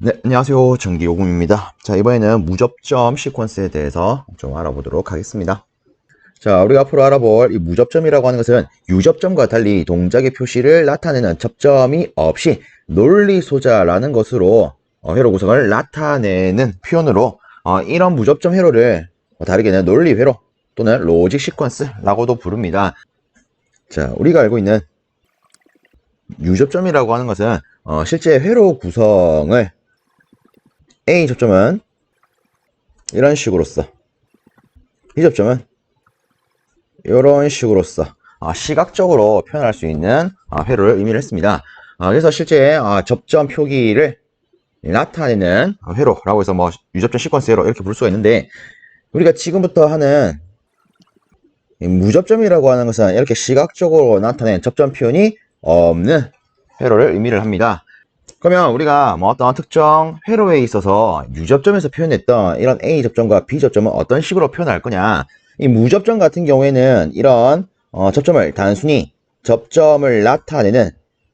네, 안녕하세요. 전기요금입니다. 자, 이번에는 무접점 시퀀스에 대해서 좀 알아보도록 하겠습니다. 자, 우리가 앞으로 알아볼 이 무접점이라고 하는 것은 유접점과 달리 동작의 표시를 나타내는 접점이 없이 논리소자라는 것으로 어, 회로 구성을 나타내는 표현으로 어, 이런 무접점 회로를 어, 다르게는 논리 회로 또는 로직 시퀀스라고도 부릅니다. 자, 우리가 알고 있는 유접점이라고 하는 것은 어, 실제 회로 구성을 A 접점은 이런 식으로써 이 접점은 이런 식으로 써 아, 시각적으로 표현할 수 있는 아, 회로를 의미를 했습니다. 아, 그래서 실제 아, 접점 표기를 나타내는 회로라고 해서 뭐 유접점 시퀀스 회로 이렇게 부를 수가 있는데 우리가 지금부터 하는 이 무접점이라고 하는 것은 이렇게 시각적으로 나타낸 접점 표현이 없는 회로를 의미를 합니다. 그러면 우리가 뭐 어떤 특정 회로에 있어서 유접점에서 표현했던 이런 A 접점과 B 접점은 어떤 식으로 표현할 거냐? 이 무접점 같은 경우에는 이런 어, 접점을 단순히 접점을 나타내는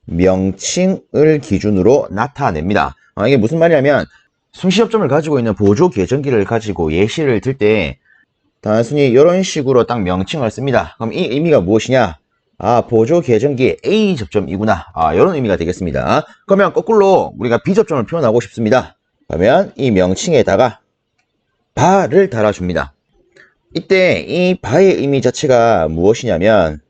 명칭을 기준으로 나타냅니다. 어, 이게 무슨 말이냐면 순시 접점을 가지고 있는 보조 계전기를 가지고 예시를 들 때 단순히 이런 식으로 딱 명칭을 씁니다. 그럼 이 의미가 무엇이냐? 아, 보조 계전기 A 접점이구나. 아, 이런 의미가 되겠습니다. 그러면 거꾸로 우리가 B 접점을 표현하고 싶습니다. 그러면 이 명칭에다가 바를 달아줍니다. 이때 이 바의 의미 자체가 무엇이냐면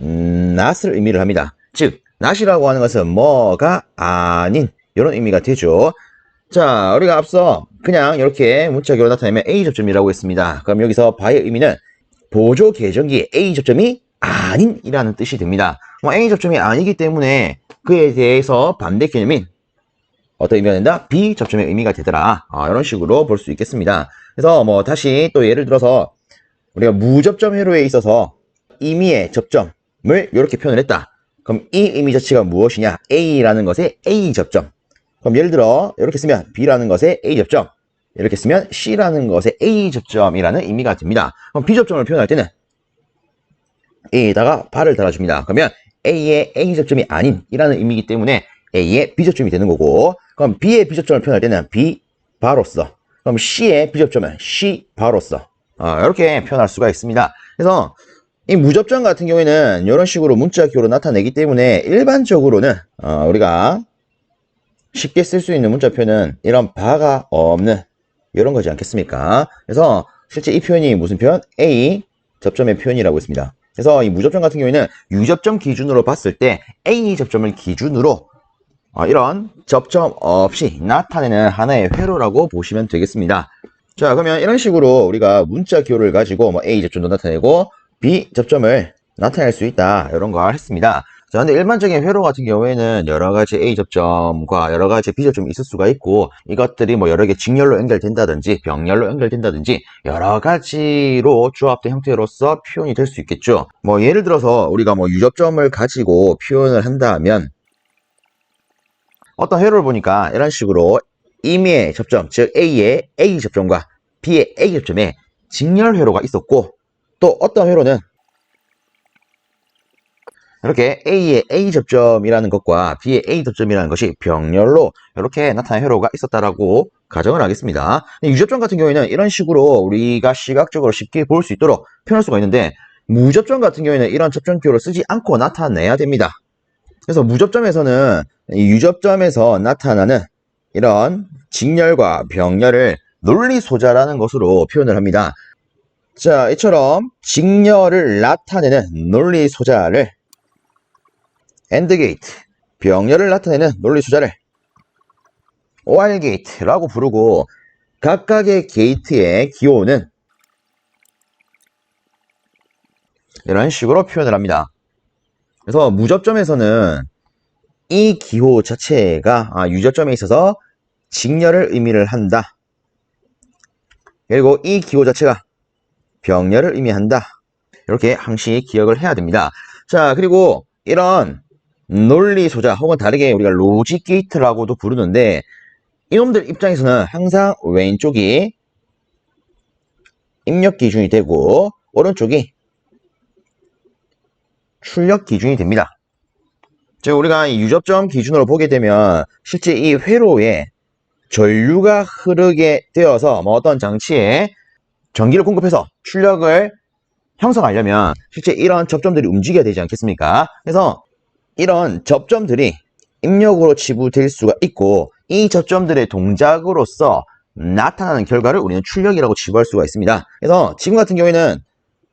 음, 낫을 의미를 합니다. 즉, 낫이라고 하는 것은 뭐가 아닌 이런 의미가 되죠. 자, 우리가 앞서 그냥 이렇게 문자기로 나타내면 A 접점이라고 했습니다. 그럼 여기서 바의 의미는 보조 계전기 A 접점이 아닌이라는 뜻이 됩니다. 뭐 A 접점이 아니기 때문에 그에 대해서 반대 개념인 어떤 의미가 된다? B 접점의 의미가 되더라. 아, 이런 식으로 볼 수 있겠습니다. 그래서 뭐 다시 또 예를 들어서 우리가 무접점 회로에 있어서 의미의 접점을 이렇게 표현을 했다. 그럼 이 의미 자체가 무엇이냐? A라는 것의 A 접점. 그럼 예를 들어 이렇게 쓰면 B라는 것의 A 접점. 이렇게 쓰면 C라는 것의 A 접점이라는 의미가 됩니다. 그럼 B 접점을 표현할 때는 A에다가 발을 달아줍니다. 그러면 A의 A 접점이 아닌 이라는 의미이기 때문에 A의 B 접점이 되는 거고 그럼 B의 B 접점을 표현할 때는 B 바로써 그럼 C의 B 접점은 C 바로써 어, 이렇게 표현할 수가 있습니다. 그래서 이 무접점 같은 경우에는 이런 식으로 문자 기호로 나타내기 때문에 일반적으로는 어, 우리가 쉽게 쓸 수 있는 문자 표현은 이런 바가 없는 이런 거지 않겠습니까? 그래서 실제 이 표현이 무슨 표현? A 접점의 표현이라고 했습니다. 그래서 이 무접점 같은 경우에는 유접점 기준으로 봤을 때 A 접점을 기준으로 어, 이런 접점 없이 나타내는 하나의 회로라고 보시면 되겠습니다. 자, 그러면 이런 식으로 우리가 문자 기호를 가지고 뭐 A 접점도 나타내고 B 접점을 나타낼 수 있다. 이런 걸 했습니다. 자, 근데 일반적인 회로 같은 경우에는 여러 가지 A 접점과 여러 가지 B 접점이 있을 수가 있고 이것들이 뭐 여러 개 직렬로 연결된다든지 병렬로 연결된다든지 여러 가지로 조합된 형태로서 표현이 될 수 있겠죠. 뭐 예를 들어서 우리가 뭐 유접점을 가지고 표현을 한다면 어떤 회로를 보니까 이런 식으로 임의의 접점, 즉 A의 A 접점과 B의 A 접점에 직렬 회로가 있었고 또 어떤 회로는 이렇게 A의 A 접점이라는 것과 B의 A 접점이라는 것이 병렬로 이렇게 나타난 회로가 있었다라고 가정을 하겠습니다. 유접점 같은 경우에는 이런 식으로 우리가 시각적으로 쉽게 볼 수 있도록 표현할 수가 있는데 무접점 같은 경우에는 이런 접점 기호를 쓰지 않고 나타내야 됩니다. 그래서 무접점에서는 이 유접점에서 나타나는 이런 직렬과 병렬을 논리소자라는 것으로 표현을 합니다. 자, 이처럼 직렬을 나타내는 논리소자를 엔드게이트, 병렬을 나타내는 논리소자를 OR게이트라고 부르고 각각의 게이트의 기호는 이런 식으로 표현을 합니다. 그래서 무접점에서는 이 기호 자체가 아, 유접점에 있어서 직렬을 의미를 한다. 그리고 이 기호 자체가 병렬을 의미한다. 이렇게 항시 기억을 해야 됩니다. 자, 그리고 이런 논리 소자 혹은 다르게 우리가 로직 게이트라고도 부르는데 이놈들 입장에서는 항상 왼쪽이 입력 기준이 되고 오른쪽이 출력 기준이 됩니다. 즉 우리가 이 유접점 기준으로 보게 되면 실제 이 회로에 전류가 흐르게 되어서 뭐 어떤 장치에 전기를 공급해서 출력을 형성하려면 실제 이런 접점들이 움직여야 되지 않겠습니까? 그래서 이런 접점들이 입력으로 치부될 수가 있고 이 접점들의 동작으로서 나타나는 결과를 우리는 출력이라고 치부할 수가 있습니다. 그래서 지금 같은 경우에는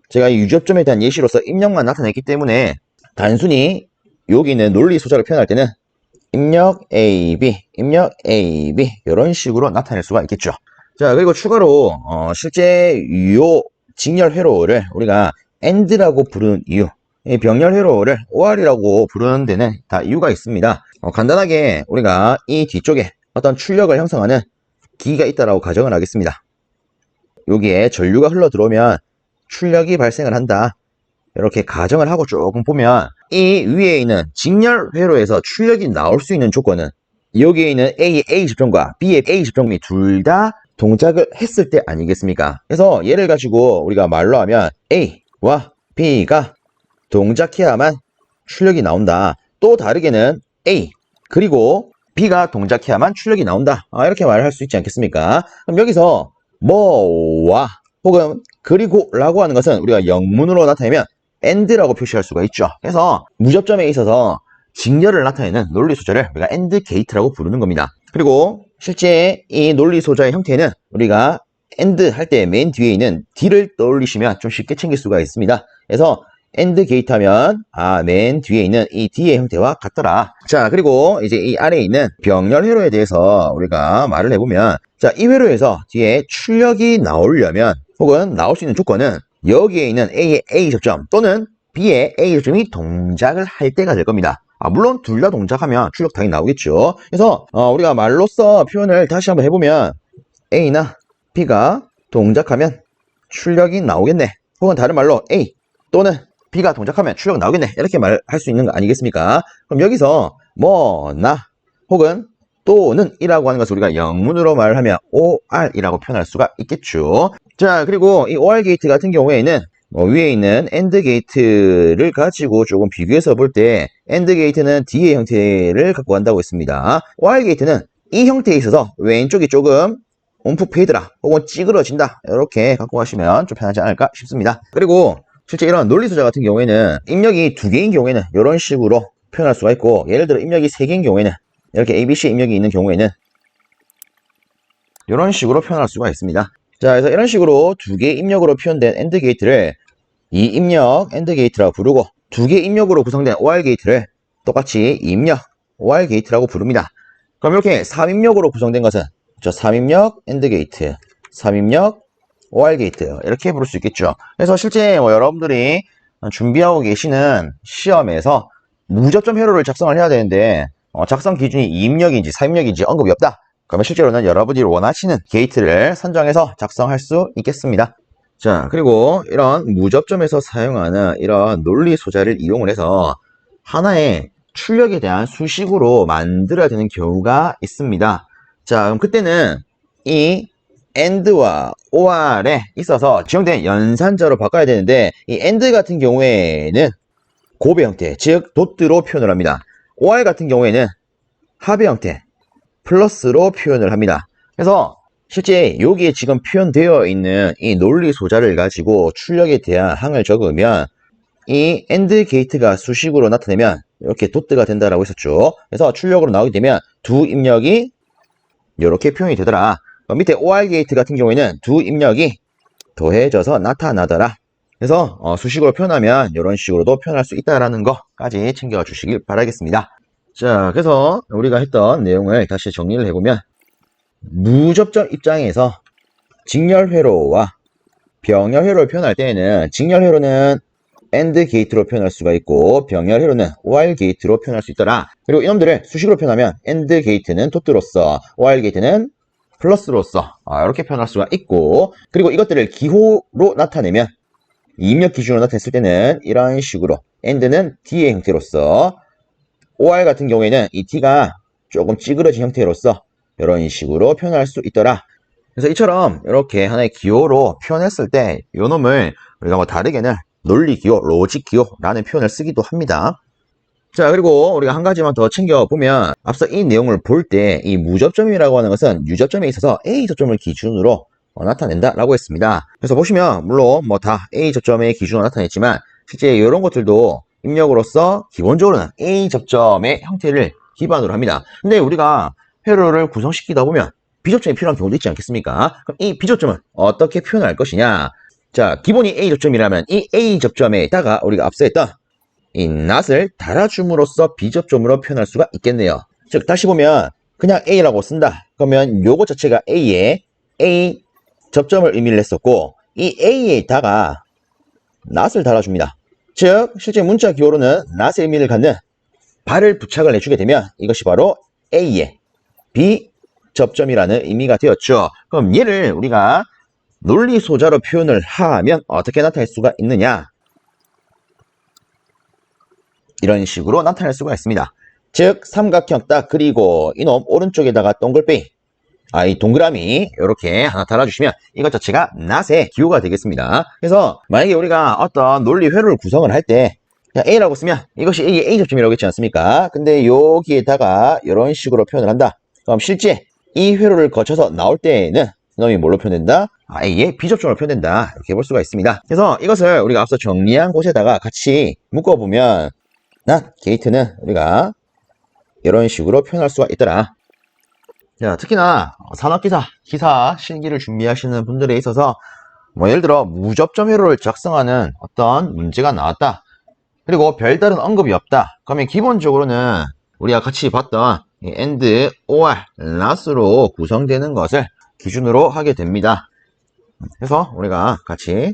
제가 이 유접점에 대한 예시로서 입력만 나타냈기 때문에 단순히 여기 있는 논리 소자를 표현할 때는 입력 AB, 입력 AB 이런 식으로 나타낼 수가 있겠죠. 자 그리고 추가로 어, 실제 요 직렬 회로를 우리가 AND라고 부르는 이유 이 병렬 회로를 OR이라고 부르는 데는 다 이유가 있습니다. 어, 간단하게 우리가 이 뒤쪽에 어떤 출력을 형성하는 기기가 있다라고 가정을 하겠습니다. 여기에 전류가 흘러 들어오면 출력이 발생을 한다. 이렇게 가정을 하고 조금 보면 이 위에 있는 직렬 회로에서 출력이 나올 수 있는 조건은 여기에 있는 A의 A 접점과 B의 A 접점이 둘 다 동작을 했을 때 아니겠습니까? 그래서 얘를 가지고 우리가 말로 하면 A와 B가 동작해야만 출력이 나온다. 또 다르게는 A 그리고 B가 동작해야만 출력이 나온다. 아, 이렇게 말을 할 수 있지 않겠습니까? 그럼 여기서 뭐와 혹은 그리고 라고 하는 것은 우리가 영문으로 나타내면 AND라고 표시할 수가 있죠. 그래서 무접점에 있어서 직렬을 나타내는 논리 소자를 우리가 AND 게이트라고 부르는 겁니다. 그리고 실제 이 논리 소자의 형태는 우리가 AND 할 때 맨 뒤에 있는 D를 떠올리시면 좀 쉽게 챙길 수가 있습니다. 그래서 AND 게이트 하면 아 맨 뒤에 있는 이 D의 형태와 같더라. 자 그리고 이제 이 아래에 있는 병렬 회로에 대해서 우리가 말을 해보면 자 이 회로에서 뒤에 출력이 나오려면 혹은 나올 수 있는 조건은 여기에 있는 A의 A 접점 또는 B의 A 접점이 동작을 할 때가 될 겁니다. 아, 물론 둘 다 동작하면 출력 당연히 나오겠죠. 그래서 어, 우리가 말로써 표현을 다시 한번 해보면 A나 B가 동작하면 출력이 나오겠네. 혹은 다른 말로 A 또는 B가 동작하면 출력 나오겠네. 이렇게 말할 수 있는 거 아니겠습니까? 그럼 여기서 뭐나 혹은 또는 이라고 하는 것을 우리가 영문으로 말을 하면 OR이라고 표현할 수가 있겠죠. 자, 그리고 이 OR 게이트 같은 경우에는 뭐 위에 있는 AND 게이트를 가지고 조금 비교해서 볼 때 AND 게이트는 D의 형태를 갖고 간다고 했습니다. OR 게이트는 이 형태에 있어서 왼쪽이 조금 움푹 패이더라 혹은 찌그러진다 이렇게 갖고 가시면 좀 편하지 않을까 싶습니다. 그리고 실제 이런 논리 소자 같은 경우에는 입력이 두 개인 경우에는 이런 식으로 표현할 수가 있고 예를 들어 입력이 세 개인 경우에는 이렇게 ABC 입력이 있는 경우에는 이런 식으로 표현할 수가 있습니다. 자, 그래서 이런 식으로 두 개의 입력으로 표현된 AND 게이트를 이 입력 AND 게이트라고 부르고 두 개의 입력으로 구성된 OR 게이트를 똑같이 입력 OR 게이트라고 부릅니다. 그럼 이렇게 3입력으로 구성된 것은 저 3입력 AND 게이트, 3입력 OR 게이트 이렇게 부를 수 있겠죠. 그래서 실제 뭐 여러분들이 준비하고 계시는 시험에서 무접점 회로를 작성을 해야 되는데 어, 작성 기준이 2입력인지 3입력인지 언급이 없다. 그러면 실제로는 여러분이 원하시는 게이트를 선정해서 작성할 수 있겠습니다. 자, 그리고 이런 무접점에서 사용하는 이런 논리 소자를 이용을 해서 하나의 출력에 대한 수식으로 만들어야 되는 경우가 있습니다. 자, 그럼 그때는 이 AND와 OR에 있어서 지정된 연산자로 바꿔야 되는데 이 AND 같은 경우에는 고배 형태, 즉 도트로 표현을 합니다. OR 같은 경우에는 합의 형태, 플러스로 표현을 합니다. 그래서 실제 여기에 지금 표현되어 있는 이 논리 소자를 가지고 출력에 대한 항을 적으면 이 AND 게이트가 수식으로 나타내면 이렇게 도트가 된다라고 했었죠. 그래서 출력으로 나오게 되면 두 입력이 이렇게 표현이 되더라. 밑에 OR 게이트 같은 경우에는 두 입력이 더해져서 나타나더라. 그래서 어, 수식으로 표현하면 이런 식으로도 표현할 수 있다라는 거까지 챙겨 주시길 바라겠습니다. 자, 그래서 우리가 했던 내용을 다시 정리를 해보면 무접점 입장에서 직렬 회로와 병렬 회로를 표현할 때에는 직렬 회로는 AND 게이트로 표현할 수가 있고 병렬 회로는 OR 게이트로 표현할 수 있더라. 그리고 이놈들을 수식으로 표현하면 AND 게이트는 토트로서 OR 게이트는 플러스로서 아, 이렇게 표현할 수가 있고 그리고 이것들을 기호로 나타내면 입력 기준으로 나타냈을 때는 이런 식으로 AND는 D의 형태로서 OR 같은 경우에는 이 T가 조금 찌그러진 형태로서 이런 식으로 표현할 수 있더라. 그래서 이처럼 이렇게 하나의 기호로 표현했을 때 요놈을 우리가 뭐 다르게는 논리 기호, 로직 기호라는 표현을 쓰기도 합니다. 자, 그리고 우리가 한 가지만 더 챙겨보면, 앞서 이 내용을 볼 때, 이 무접점이라고 하는 것은 유접점에 있어서 A 접점을 기준으로 어, 나타낸다라고 했습니다. 그래서 보시면, 물론 뭐 다 A 접점의 기준으로 나타냈지만, 실제 이런 것들도 입력으로서 기본적으로는 A 접점의 형태를 기반으로 합니다. 근데 우리가 회로를 구성시키다 보면, B접점이 필요한 경우도 있지 않겠습니까? 그럼 이 B접점은 어떻게 표현할 것이냐? 자, 기본이 A 접점이라면 이 A 접점에다가 우리가 앞서 했던 이 낫을 달아줌으로써 비접점으로 표현할 수가 있겠네요. 즉 다시 보면 그냥 A라고 쓴다. 그러면 요거 자체가 A에 A 접점을 의미를 했었고 이 A에다가 낫을 달아줍니다. 즉 실제 문자 기호로는 낫의 의미를 갖는 발을 부착을 해주게 되면 이것이 바로 A의 B 접점이라는 의미가 되었죠. 그럼 얘를 우리가 논리 소자로 표현을 하면 어떻게 나타낼 수가 있느냐? 이런 식으로 나타낼 수가 있습니다. 즉 삼각형 딱 그리고 이놈 오른쪽에다가 동글뱅이 아, 이 동그라미 이렇게 하나 달아주시면 이것 자체가 낫의 기호가 되겠습니다. 그래서 만약에 우리가 어떤 논리 회로를 구성을 할 때 A라고 쓰면 이것이 A 접점이라고 했지 않습니까? 근데 여기에다가 이런 식으로 표현을 한다. 그럼 실제 이 회로를 거쳐서 나올 때에는 이놈이 뭘로 표현된다? 아, A의 B 접점으로 표현된다. 이렇게 볼 수가 있습니다. 그래서 이것을 우리가 앞서 정리한 곳에다가 같이 묶어보면 난 게이트는 우리가 이런 식으로 표현할 수가 있더라. 자, 특히나 산업기사, 기사 실기를 준비하시는 분들에 있어서 뭐 예를 들어 무접점 회로를 작성하는 어떤 문제가 나왔다. 그리고 별다른 언급이 없다. 그러면 기본적으로는 우리가 같이 봤던 이 and, or, not으로 구성되는 것을 기준으로 하게 됩니다. 그래서 우리가 같이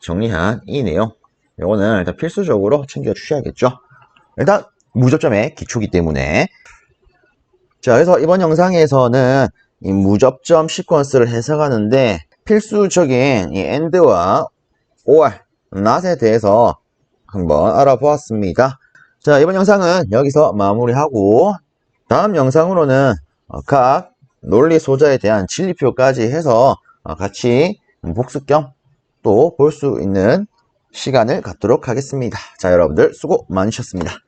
정리한 이 내용 요거는 일단 필수적으로 챙겨 주셔야겠죠. 일단 무접점의 기초기 때문에 자 그래서 이번 영상에서는 이 무접점 시퀀스를 해석하는데 필수적인 이 and와 or, not에 대해서 한번 알아보았습니다. 자 이번 영상은 여기서 마무리하고 다음 영상으로는 어, 각 논리 소자에 대한 진리표까지 해서 어, 같이 복습 겸 또 볼 수 있는 시간을 갖도록 하겠습니다. 자, 여러분들 수고 많으셨습니다.